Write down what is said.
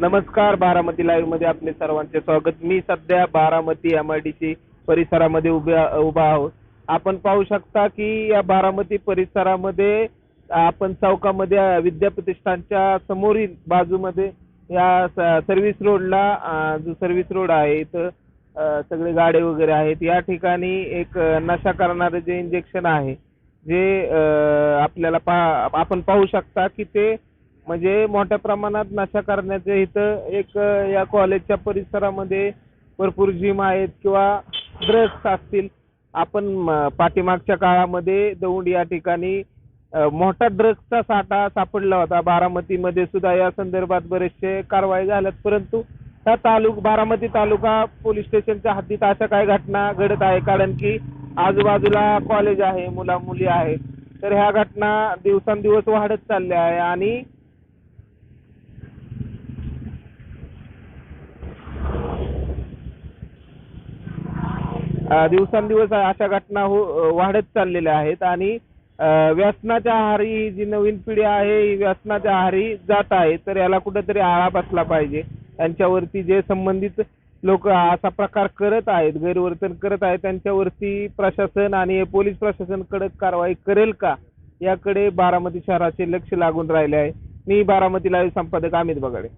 नमस्कार बारामती लाईव्हमध्ये आपले सर्वांचे स्वागत. मी सध्या Baramati M I D C परिसरामध्ये उभ्या उभा आहोत. आपण पाहू शकता की या बारामती परिसरामध्ये आपण चौकामध्ये विद्याप्रतिष्ठानच्या समोरील बाजूमध्ये या सर्व्हिस रोडला जो सर्व्हिस रोड आहे इथं सगळे गाडे वगैरे आहेत. या ठिकाणी एक नशा करणारे जे इंजेक्शन आहे जे आपल्याला पा आपण पाहू शकता की ते म्हणजे मोठ्या प्रमाणात नशा करण्याचे इथं एक या कॉलेजच्या परिसरामध्ये भरपूर जिम आहेत किंवा ड्रग्स असतील. आपण पाठीमागच्या काळामध्ये दौंड या ठिकाणी मोठा ड्रग्सचा साठा सापडला होता. बारामतीमध्ये सुद्धा या संदर्भात बरेचसे कारवाई झाल्यात. परंतु त्या तालुक बारामती तालुका पोलीस स्टेशनच्या हद्दीत अशा काही घटना घडत आहे. कारण की आजूबाजूला कॉलेज आहे मुला मुली आहेत तर ह्या घटना दिवसांदिवस वाढत चालल्या आहे आणि दिवसांदिवस अशा घटना हो वाढत चाललेल्या आहेत आणि व्यसनाच्या आहारी ही जी नवीन पिढी आहे ही व्यसनाच्या आहारी जात आहे तर याला कुठेतरी आळा बसला पाहिजे. त्यांच्यावरती जे संबंधित लोक असा प्रकार करत आहेत गैरवर्तन करत आहेत त्यांच्यावरती प्रशासन आणि पोलीस प्रशासन कडक कारवाई करेल का? याकडे बारामती शहराचे लक्ष लागून राहिले आहे. मी बारामती लाईव्ह संपादक अमित बगाडे.